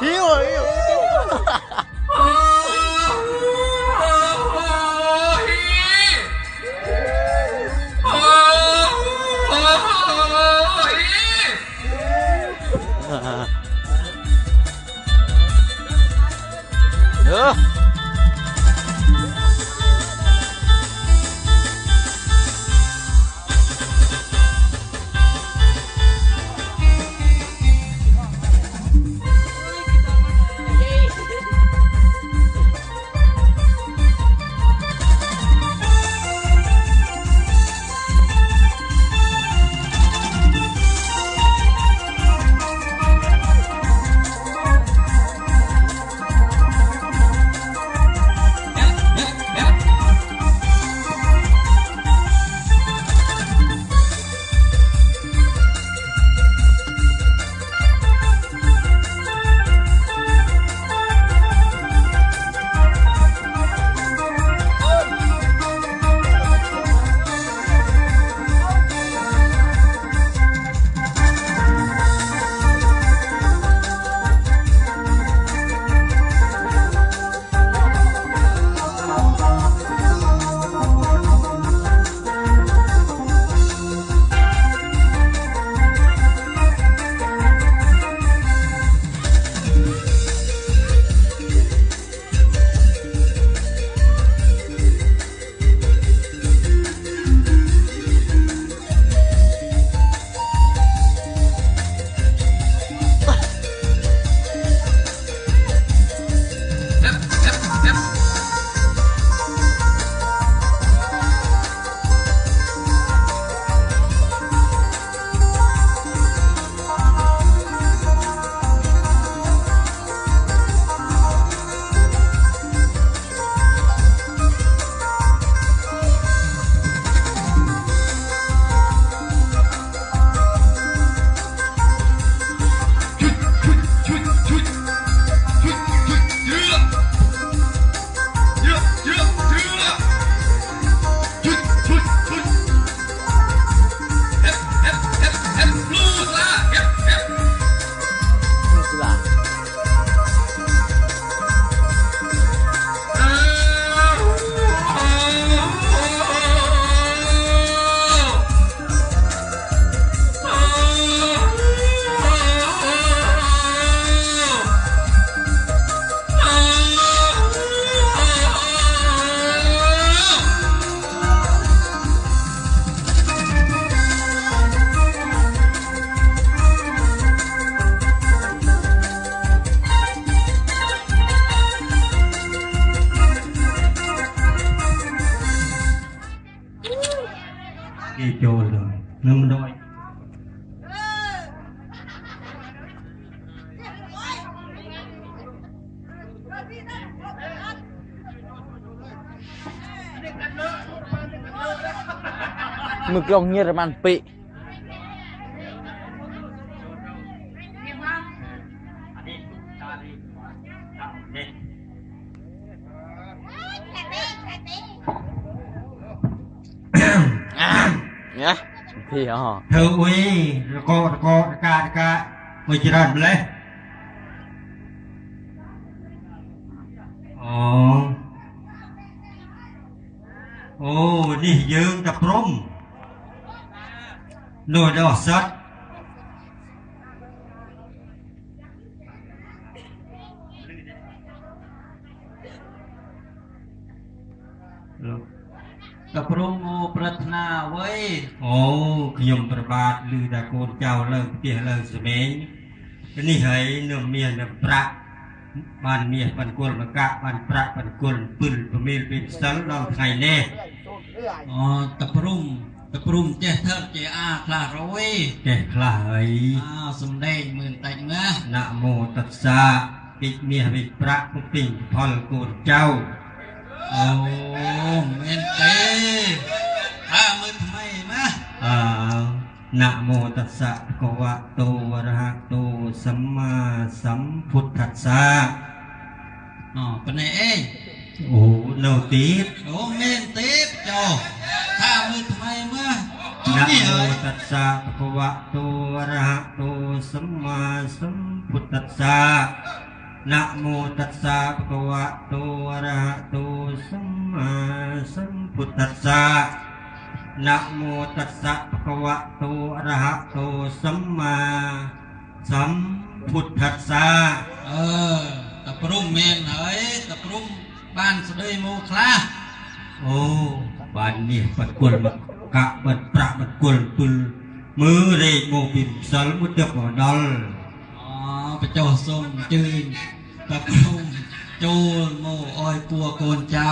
Rio, Rio. គេចូលនឹងមិនដូចមើលក្រុងញាតរបានពេកអឺ nhá thì họ ធ្វើអុយរករករការកាមួយច្រើនម្លេះអូអូនេះយើងតែព្រំនោះដល់សត្វ អ្វីអូខ្ញុំប្របាទឮថាកូនចៅលើផ្ទះលើសមេងនេះហើយនឹងមានតែប្រាក់បានមាសបានគុលមកកាក់បានប្រាក់បានគុលពឹលប្រមីលពីផ្សិលដល់ថ្ងៃនេះអូតព្រំតព្រំចេះធ្វើចេះអាខ្លះរយចេះខ្លះហើយអោសំដែងមើលតិចណាណាមោតស្សាពីមាសពីប្រាក់ពុពីផលកូនចៅអូមែនទេ นะโมตัสสะกวะโตอะระหะโตสัมมาสัมพุทธัสสะอ๋อปนเอ้โอ้เนาตีดโอ้เมนตีดจ้อถ้ามือทำไมเมื่อนะโมตัสสะกวะโตอะระหะโตสัมมาสัมพุทธัสสะนะโมตัสสะภะคะวะโตอะระหะโตสัมมาสัมพุทธัสสะ นะโมตัสสะภะคะวะโตอะระหะโตสัมมาสัมพุทธัสสะ អឺតព្រំមែនហើយតព្រំបានស្ដីមកខ្លះ អូបាននេះបាត់គុលមកកាក់បាត់ប្រាក់បាត់គុលពុលមើលរែកមកពីផ្សិលមួយទឹកមកដល់ អូបញ្ចុះសូមអញ្ជើញតព្រំចូលមកអោយពួរកូនចៅ